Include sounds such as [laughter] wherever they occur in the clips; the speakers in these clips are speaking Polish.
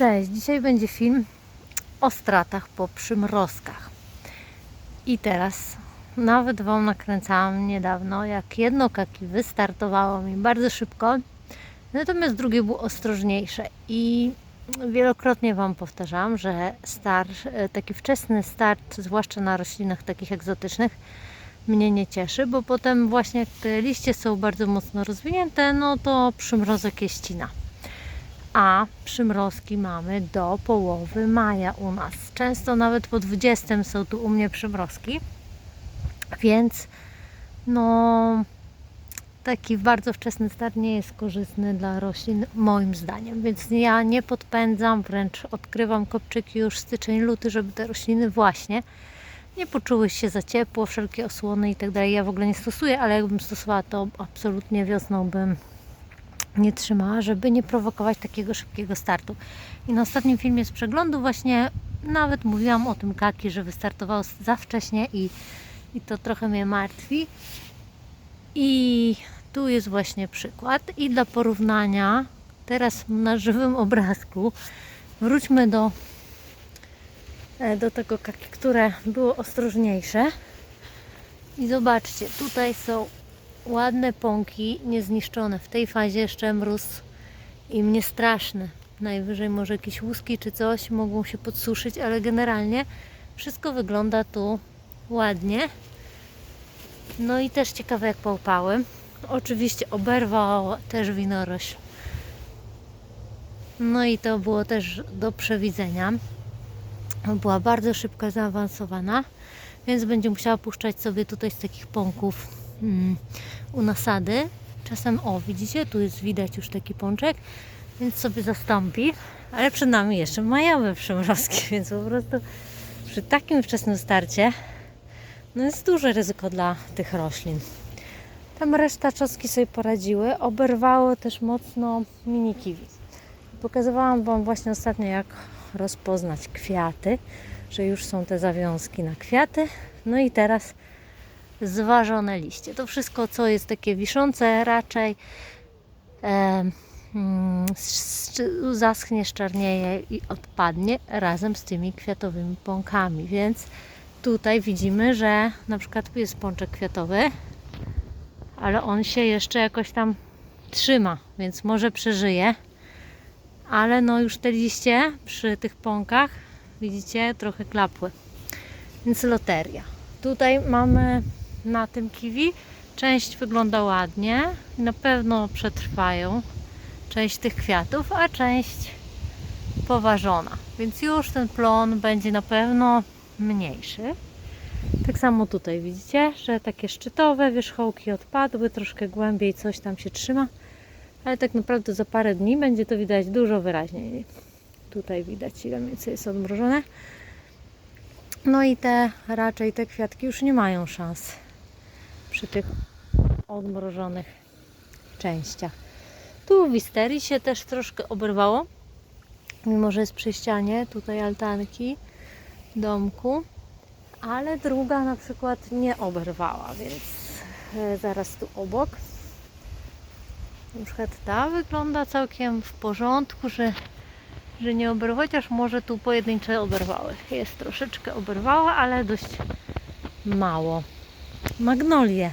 Cześć, dzisiaj będzie film o stratach po przymrozkach. I teraz nawet Wam nakręcałam niedawno, jak jedno kaki wystartowało mi bardzo szybko, natomiast drugie było ostrożniejsze. I wielokrotnie Wam powtarzałam, że taki wczesny start, zwłaszcza na roślinach takich egzotycznych, mnie nie cieszy, bo potem właśnie jak te liście są bardzo mocno rozwinięte, no to przymrozek je ścina a przymrozki mamy do połowy maja u nas. Często nawet po 20 są tu u mnie przymrozki, więc no taki bardzo wczesny start nie jest korzystny dla roślin moim zdaniem, więc ja nie podpędzam, wręcz odkrywam kopczyki już styczeń, luty, żeby te rośliny właśnie nie poczuły się za ciepło, wszelkie osłony i tak dalej. Ja w ogóle nie stosuję, ale jakbym stosowała to absolutnie wiosną bym nie trzymała, żeby nie prowokować takiego szybkiego startu. I na ostatnim filmie z przeglądu właśnie nawet mówiłam o tym kaki, że wystartował za wcześnie i, i to trochę mnie martwi. I tu jest właśnie przykład. I dla porównania, teraz na żywym obrazku, wróćmy do, e, do tego kaki, które było ostrożniejsze. I zobaczcie, tutaj są ładne pąki, niezniszczone. W tej fazie jeszcze mróz im nie straszny. Najwyżej może jakieś łuski czy coś mogą się podsuszyć, ale generalnie wszystko wygląda tu ładnie. No i też ciekawe jak połpały. Oczywiście oberwał też winorośl. No i to było też do przewidzenia. Była bardzo szybko zaawansowana, więc będzie musiała puszczać sobie tutaj z takich pąków mm, u nasady. Czasem, o widzicie, tu jest widać już taki pączek, więc sobie zastąpi. Ale przed nami jeszcze majowe przymrozki, [laughs] więc po prostu przy takim wczesnym starcie no jest duże ryzyko dla tych roślin. Tam reszta czosnki sobie poradziły. Oberwało też mocno mini kiwi. Pokazywałam Wam właśnie ostatnio, jak rozpoznać kwiaty, że już są te zawiązki na kwiaty. No i teraz zważone liście. To wszystko, co jest takie wiszące, raczej e, zaschnie, szczarnieje i odpadnie razem z tymi kwiatowymi pąkami. Więc tutaj widzimy, że na przykład jest pączek kwiatowy, ale on się jeszcze jakoś tam trzyma, więc może przeżyje. Ale no już te liście przy tych pąkach, widzicie, trochę klapły. Więc loteria. Tutaj mamy na tym kiwi. Część wygląda ładnie, na pewno przetrwają część tych kwiatów, a część poważona. Więc już ten plon będzie na pewno mniejszy. Tak samo tutaj widzicie, że takie szczytowe wierzchołki odpadły, troszkę głębiej coś tam się trzyma, ale tak naprawdę za parę dni będzie to widać dużo wyraźniej. Tutaj widać ile więcej jest odmrożone. No i te raczej te kwiatki już nie mają szans przy tych odmrożonych częściach. Tu wisterii się też troszkę oberwało, mimo że jest przy ścianie tutaj altanki domku, ale druga na przykład nie oberwała, więc e, zaraz tu obok. Na przykład ta wygląda całkiem w porządku, że, że nie oberwa, chociaż może tu pojedyncze oberwały. Jest troszeczkę oberwała, ale dość mało magnolie.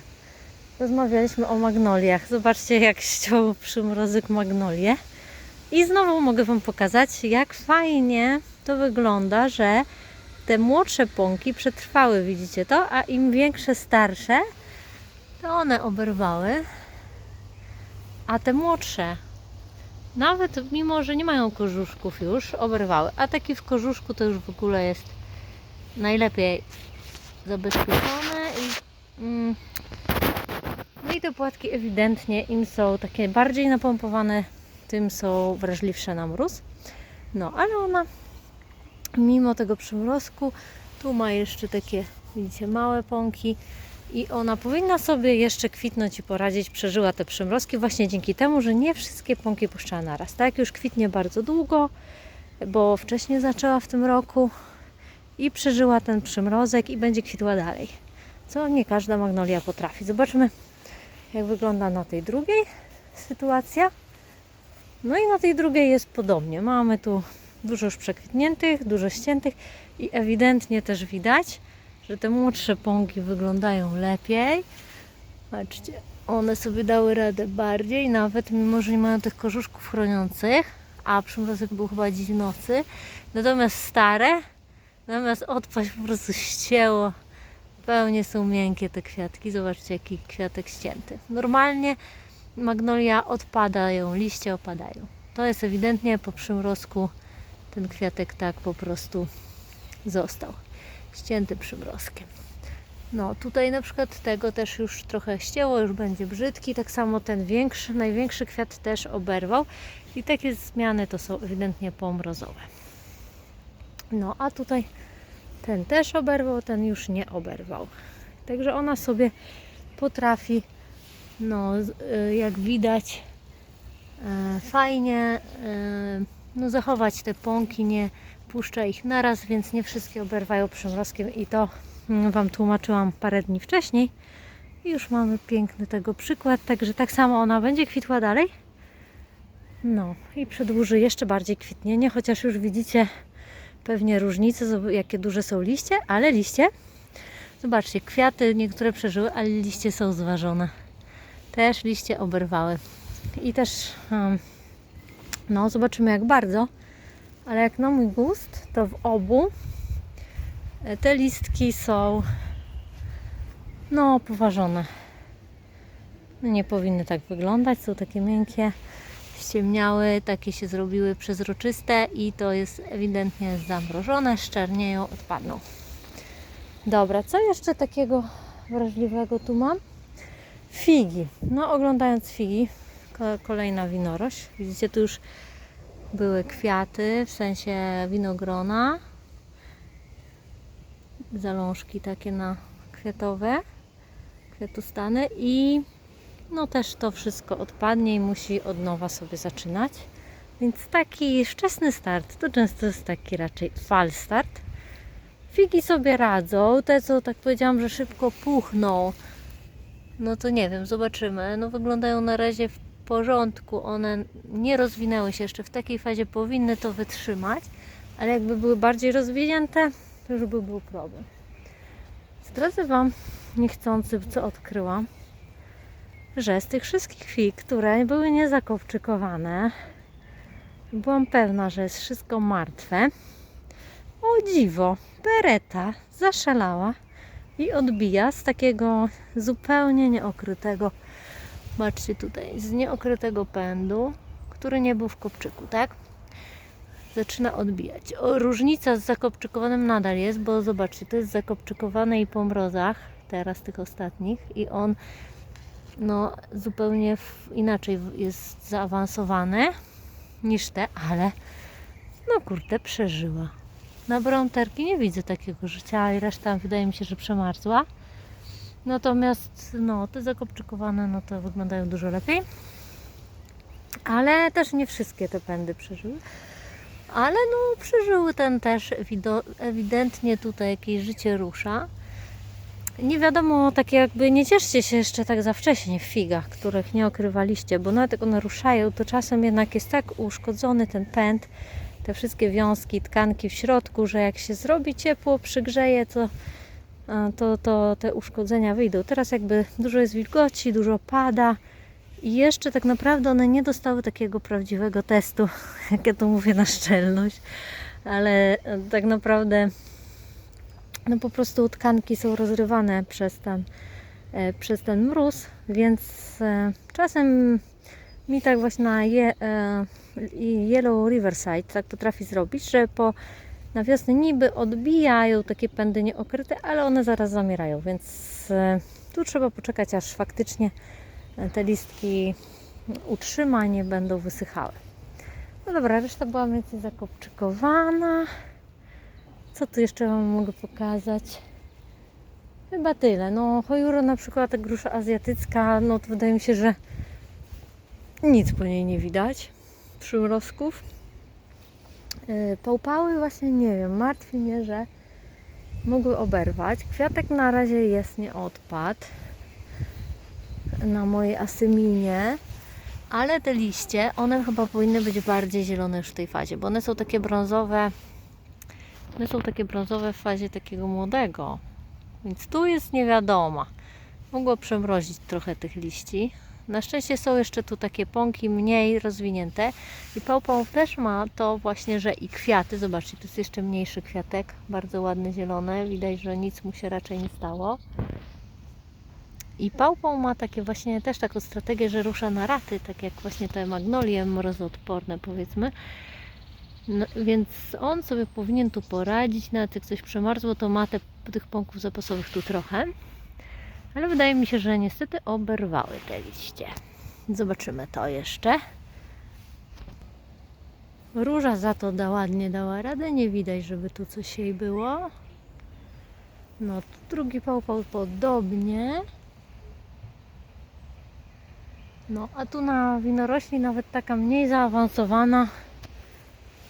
Rozmawialiśmy o magnoliach. Zobaczcie, jak ściął przymrozek magnolie. I znowu mogę Wam pokazać, jak fajnie to wygląda, że te młodsze pąki przetrwały, widzicie to? A im większe, starsze, to one oberwały. A te młodsze, nawet mimo, że nie mają korzuszków już, oberwały. A taki w korzuszku to już w ogóle jest najlepiej zabezpieczone i. No i te płatki ewidentnie im są takie bardziej napompowane, tym są wrażliwsze na mróz. No, ale ona mimo tego przymrozku tu ma jeszcze takie, widzicie, małe pąki i ona powinna sobie jeszcze kwitnąć i poradzić. Przeżyła te przymrozki właśnie dzięki temu, że nie wszystkie pąki puszczała naraz. Tak już kwitnie bardzo długo, bo wcześniej zaczęła w tym roku i przeżyła ten przymrozek i będzie kwitła dalej co nie każda magnolia potrafi. Zobaczmy, jak wygląda na tej drugiej sytuacja. No i na tej drugiej jest podobnie. Mamy tu Dużo już przekwitniętych, dużo ściętych i ewidentnie też widać, że te młodsze pąki wyglądają lepiej. Patrzcie, one sobie dały radę bardziej, nawet mimo, że nie mają tych korzuszków chroniących, a przymrozek był chyba dziś w nocy. Natomiast stare, zamiast odpaść po prostu ścięło. Pełnie są miękkie te kwiatki. Zobaczcie, jaki kwiatek ścięty. Normalnie magnolia odpadają, liście opadają. To jest ewidentnie po przymrozku ten kwiatek tak po prostu został. Ścięty przymrozkiem. No tutaj na przykład tego też już trochę ścięło, już będzie brzydki. Tak samo ten większy, największy kwiat też oberwał. I takie zmiany to są ewidentnie pomrozowe. No a tutaj ten też oberwał, ten już nie oberwał. Także ona sobie potrafi, no y, jak widać, e, fajnie e, no, zachować te pąki, nie puszcza ich naraz, więc nie wszystkie oberwają przymrozkiem i to mm, Wam tłumaczyłam parę dni wcześniej. I już mamy piękny tego przykład, także tak samo ona będzie kwitła dalej. No i przedłuży jeszcze bardziej kwitnienie, chociaż już widzicie pewnie różnice, jakie duże są liście, ale liście, zobaczcie, kwiaty niektóre przeżyły, ale liście są zważone. Też liście oberwały. I też, no zobaczymy jak bardzo, ale jak na mój gust, to w obu e, te listki są no poważone. No, nie powinny tak wyglądać, są takie miękkie, ściemniały, takie się zrobiły przezroczyste i to jest ewidentnie zamrożone, szczernieją, odpadną. Dobra, co jeszcze takiego wrażliwego tu mam? Figi. No oglądając figi, ko- kolejna winorośl. Widzicie, tu już były kwiaty, w sensie winogrona. Zalążki takie na kwiatowe, kwiatostany i no też to wszystko odpadnie i musi od nowa sobie zaczynać. Więc taki wczesny start to często jest taki raczej fal start. Figi sobie radzą, te co tak powiedziałam, że szybko puchną, no to nie wiem, zobaczymy. No wyglądają na razie w porządku, one nie rozwinęły się jeszcze w takiej fazie, powinny to wytrzymać, ale jakby były bardziej rozwinięte, to już by był problem. Zdradzę Wam niechcący, co odkryłam że z tych wszystkich fig, które były niezakopczykowane, byłam pewna, że jest wszystko martwe. O dziwo, bereta zaszalała i odbija z takiego zupełnie nieokrytego, patrzcie tutaj, z nieokrytego pędu, który nie był w kopczyku, tak? Zaczyna odbijać. O, różnica z zakopczykowanym nadal jest, bo zobaczcie, to jest zakopczykowane i po mrozach, teraz tych ostatnich, i on no zupełnie inaczej jest zaawansowany niż te, ale no kurde, przeżyła. Na brąterki nie widzę takiego życia, i reszta wydaje mi się, że przemarzła. Natomiast no, te zakopczykowane no to wyglądają dużo lepiej. Ale też nie wszystkie te pędy przeżyły. Ale no przeżyły ten też ewidentnie tutaj jakieś życie rusza. Nie wiadomo, takie jakby nie cieszcie się jeszcze tak za wcześnie w figach, których nie okrywaliście, bo nawet jak one ruszają, to czasem jednak jest tak uszkodzony ten pęd, te wszystkie wiązki, tkanki w środku, że jak się zrobi ciepło, przygrzeje, to, to, to te uszkodzenia wyjdą. Teraz jakby dużo jest wilgoci, dużo pada i jeszcze tak naprawdę one nie dostały takiego prawdziwego testu, [laughs] jak ja to mówię na szczelność, ale tak naprawdę no po prostu tkanki są rozrywane przez ten, e, przez ten mróz, więc e, czasem mi tak właśnie na je, e, Yellow Riverside tak potrafi zrobić, że po na wiosnę niby odbijają takie pędy nieokryte, ale one zaraz zamierają, więc tu trzeba poczekać aż faktycznie te listki utrzyma, nie będą wysychały. No dobra, reszta była więcej zakopczykowana. Co tu jeszcze Wam mogę pokazać? Chyba tyle. No, hojuro na przykład, ta grusza azjatycka, no to wydaje mi się, że nic po niej nie widać. Przymrozków. Yy, Pałpały właśnie nie wiem, martwi mnie, że mogły oberwać. Kwiatek na razie jest nie odpad na mojej asyminie. Ale te liście, one chyba powinny być bardziej zielone już w tej fazie, bo one są takie brązowe. One są takie brązowe w fazie takiego młodego. Więc tu jest niewiadoma. Mogło przemrozić trochę tych liści. Na szczęście są jeszcze tu takie pąki mniej rozwinięte. I pałpał też ma to właśnie, że i kwiaty. Zobaczcie, to jest jeszcze mniejszy kwiatek. Bardzo ładny, zielony. Widać, że nic mu się raczej nie stało. I pałpał ma takie właśnie też taką strategię, że rusza na raty, tak jak właśnie te magnolie mrozoodporne powiedzmy. No, więc on sobie powinien tu poradzić, nawet jak coś przemarzło, to ma te, tych pąków zapasowych tu trochę. Ale wydaje mi się, że niestety oberwały te liście. Zobaczymy to jeszcze. Róża za to da ładnie dała radę, nie widać, żeby tu coś jej było. No, tu drugi pałpał podobnie. No, a tu na winorośli nawet taka mniej zaawansowana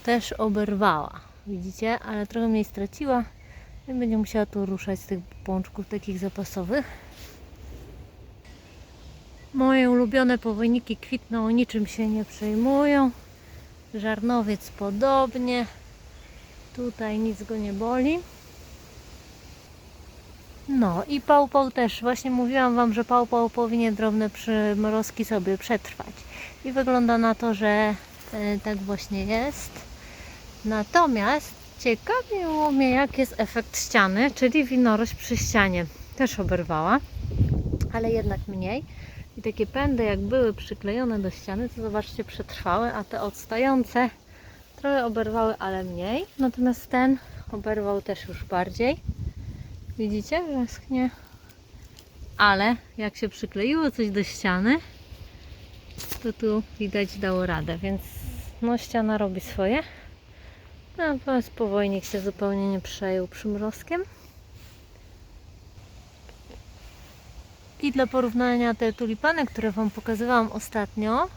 też oberwała. Widzicie? Ale trochę mniej straciła. I będzie musiała tu ruszać z tych pączków takich zapasowych. Moje ulubione powojniki kwitną, niczym się nie przejmują. Żarnowiec podobnie. Tutaj nic go nie boli. No i pałpał też. Właśnie mówiłam Wam, że pałpał powinien drobne przymrozki sobie przetrwać. I wygląda na to, że e, tak właśnie jest. Natomiast ciekawiło mnie, jak jest efekt ściany, czyli winorość przy ścianie. Też oberwała, ale jednak mniej. I takie pędy, jak były przyklejone do ściany, to zobaczcie, przetrwały, a te odstające trochę oberwały, ale mniej. Natomiast ten oberwał też już bardziej. Widzicie, schnie. Ale jak się przykleiło coś do ściany, to tu widać dało radę, więc no ściana robi swoje. Natomiast powojnik się zupełnie nie przejął przymrozkiem. I dla porównania te tulipany, które Wam pokazywałam ostatnio,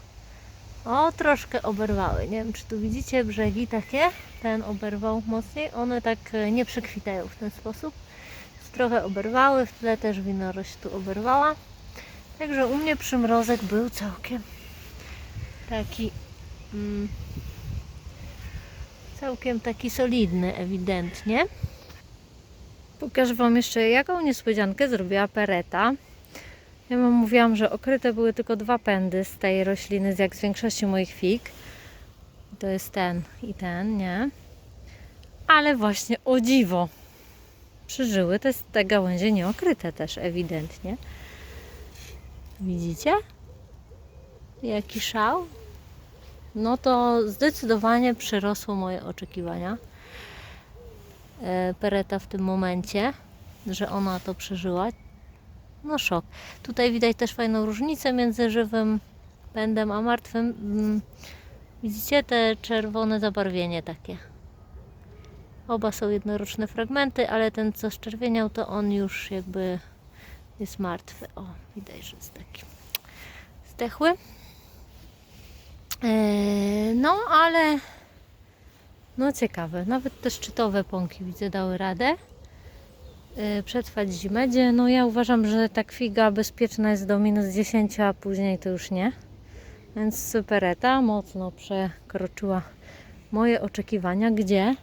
o troszkę oberwały. Nie wiem, czy tu widzicie brzegi takie. Ten oberwał mocniej. One tak e, nie przekwitają w ten sposób. Trochę oberwały, w tle też winorość tu oberwała. Także u mnie przymrozek był całkiem taki mm, całkiem taki solidny ewidentnie. Pokażę Wam jeszcze jaką niespodziankę zrobiła pereta. Ja Wam mówiłam, że okryte były tylko dwa pędy z tej rośliny, jak z większości moich fig. To jest ten i ten, nie? Ale właśnie o dziwo przeżyły te, te gałęzie nieokryte też ewidentnie. Widzicie? Jaki szał? No to zdecydowanie przerosło moje oczekiwania. E, Pereta w tym momencie, że ona to przeżyła. No szok. Tutaj widać też fajną różnicę między żywym pędem a martwym. Mm, Widzicie te czerwone zabarwienie takie. Oba są jednoroczne fragmenty, ale ten co szczerwieniał to on już jakby jest martwy. O, widać, że jest taki zdechły. Eee, no, ale no ciekawe. Nawet te szczytowe pąki widzę dały radę eee, przetrwać zimę. Gdzie, no ja uważam, że ta kwiga bezpieczna jest do minus 10, a później to już nie. Więc pereta mocno przekroczyła moje oczekiwania, gdzie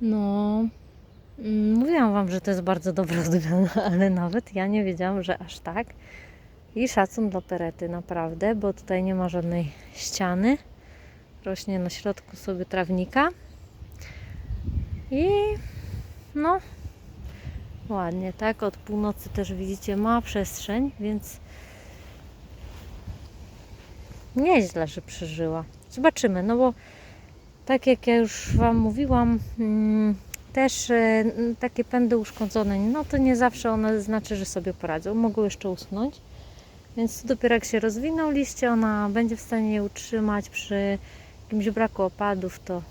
no mm, mówiłam Wam, że to jest bardzo dobra [laughs] odmiana, ale nawet ja nie wiedziałam, że aż tak. I szacun dla perety naprawdę, bo tutaj nie ma żadnej ściany. Rośnie na środku sobie trawnika. I no ładnie, tak? Od północy też widzicie ma przestrzeń, więc nieźle, że przeżyła. Zobaczymy, no bo tak jak ja już Wam mówiłam, mm, też e, takie pędy uszkodzone, no to nie zawsze one znaczy, że sobie poradzą. Mogą jeszcze usnąć. Więc dopiero jak się rozwiną liście, ona będzie w stanie je utrzymać przy jakimś braku opadów, to,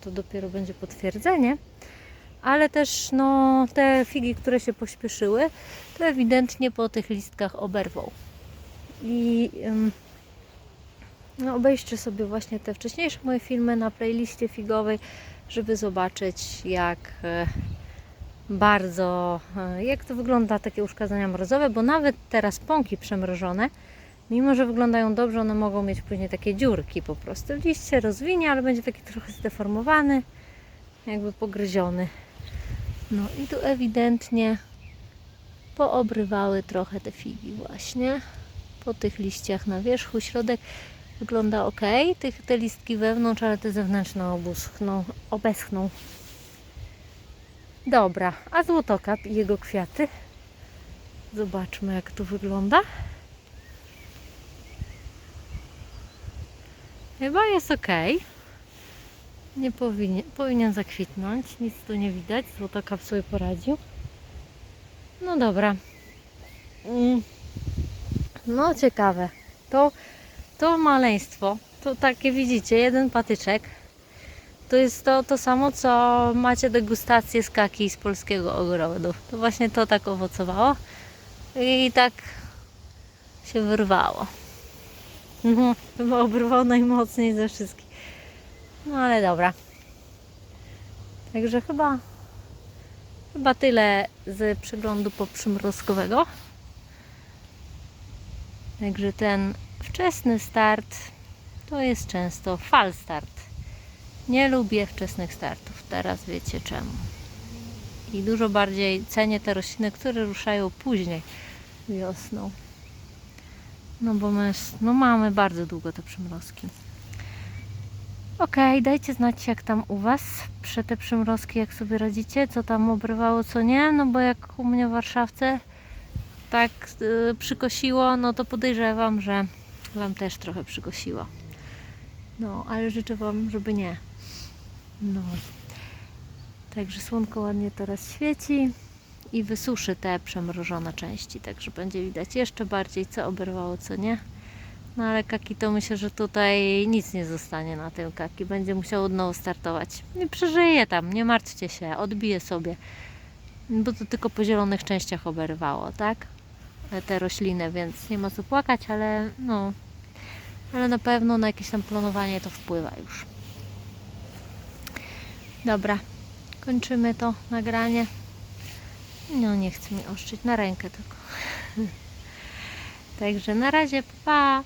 to dopiero będzie potwierdzenie. Ale też no, te figi, które się pośpieszyły, to ewidentnie po tych listkach oberwą. I no, obejrzcie sobie właśnie te wcześniejsze moje filmy na playliście figowej, żeby zobaczyć jak e, bardzo, e, jak to wygląda takie uszkadzenia mrozowe, bo nawet teraz pąki przemrożone Mimo, że wyglądają dobrze, one mogą mieć później takie dziurki po prostu. Liść się rozwinie, ale będzie taki trochę zdeformowany, jakby pogryziony. No i tu ewidentnie poobrywały trochę te figi właśnie po tych liściach na wierzchu. Środek wygląda ok, tych, te listki wewnątrz, ale te zewnętrzne obuschną, obeschną. Dobra, a złotokap i jego kwiaty? Zobaczmy jak tu wygląda. Chyba jest ok. Nie powinien, powinien zakwitnąć, nic tu nie widać. Złotokap sobie poradził. No dobra. Mm. No ciekawe. To, to maleństwo, to takie widzicie, jeden patyczek. To jest to, to samo, co macie degustację z kaki z polskiego ogrodu. To właśnie to tak owocowało i tak się wyrwało. No, chyba obrywał najmocniej ze wszystkich. No ale dobra. Także chyba chyba tyle z przeglądu poprzymrozkowego. Także ten wczesny start to jest często fal start. Nie lubię wczesnych startów. Teraz wiecie czemu. I dużo bardziej cenię te rośliny, które ruszają później wiosną. No bo my no mamy bardzo długo te przymrozki. Ok, dajcie znać jak tam u Was przy te przymrozki, jak sobie radzicie, co tam obrywało, co nie. No bo jak u mnie w Warszawce tak yy, przykosiło, no to podejrzewam, że Wam też trochę przykosiło. No, ale życzę Wam, żeby nie. No. Także słonko ładnie teraz świeci i wysuszy te przemrożone części, także będzie widać jeszcze bardziej, co oberwało, co nie. No ale kaki to myślę, że tutaj nic nie zostanie na tym kaki. Będzie musiał od nowa startować. Nie przeżyje tam, nie martwcie się, odbije sobie. Bo to tylko po zielonych częściach oberwało, tak? Te rośliny, więc nie ma co płakać, ale no. Ale na pewno na jakieś tam planowanie to wpływa już. Dobra, kończymy to nagranie. No nie chcę mi oszczyć na rękę tylko. [laughs] Także na razie, pa!